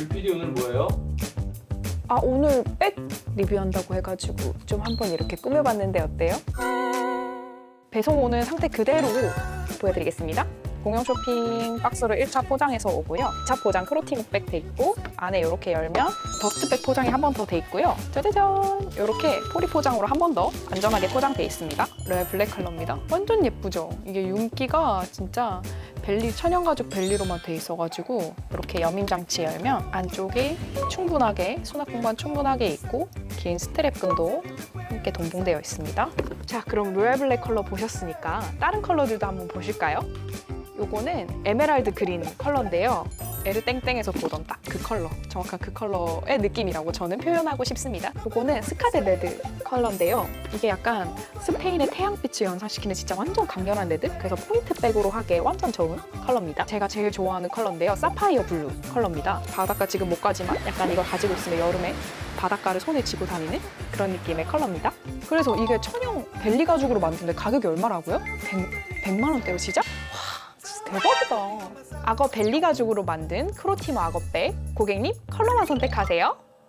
뷰피디 오늘 뭐예요? 아 오늘 백 리뷰한다고 해가지고 좀 한번 이렇게 꾸며봤는데 어때요? 배송 오는 상태 그대로 보여드리겠습니다. 공영 쇼핑 박스로 1차 포장해서 오고요. 2차 포장 크로티묵백 돼 있고 안에 이렇게 열면 더스트백 포장이 한 번 더 돼 있고요. 짜자잔! 이렇게 포리 포장으로 한 번 더 안전하게 포장돼 있습니다. 로얄 블랙 컬러입니다. 완전 예쁘죠? 이게 윤기가 진짜 벨리 천연 가죽 벨리로만 돼 있어가지고 이렇게 여밈 장치 열면 안쪽에 충분하게 수납 공간 충분하게 있고 긴 스트랩끈도 함께 동봉되어 있습니다. 자, 그럼 로얄 블랙 컬러 보셨으니까 다른 컬러들도 한번 보실까요? 요거는 에메랄드 그린 컬러인데요. 에르땡땡에서 보던 딱 그 컬러, 정확한 그 컬러의 느낌이라고 저는 표현하고 싶습니다. 요거는 스카드 레드 컬러인데요. 이게 약간 스페인의 태양빛을 연상시키는 진짜 완전 강렬한 레드? 그래서 포인트백으로 하기에 완전 좋은 컬러입니다. 제가 제일 좋아하는 컬러인데요. 사파이어 블루 컬러입니다. 바닷가 지금 못 가지만 약간 이걸 가지고 있으면 여름에 바닷가를 손에 쥐고 다니는 그런 느낌의 컬러입니다. 그래서 이게 천연 벨리 가죽으로 만드는데 가격이 얼마라고요? 100, 100만 원대로 시작? 대박이다. 악어 벨리 가죽으로 만든 크로티모 악어백 고객님 컬러만 선택하세요.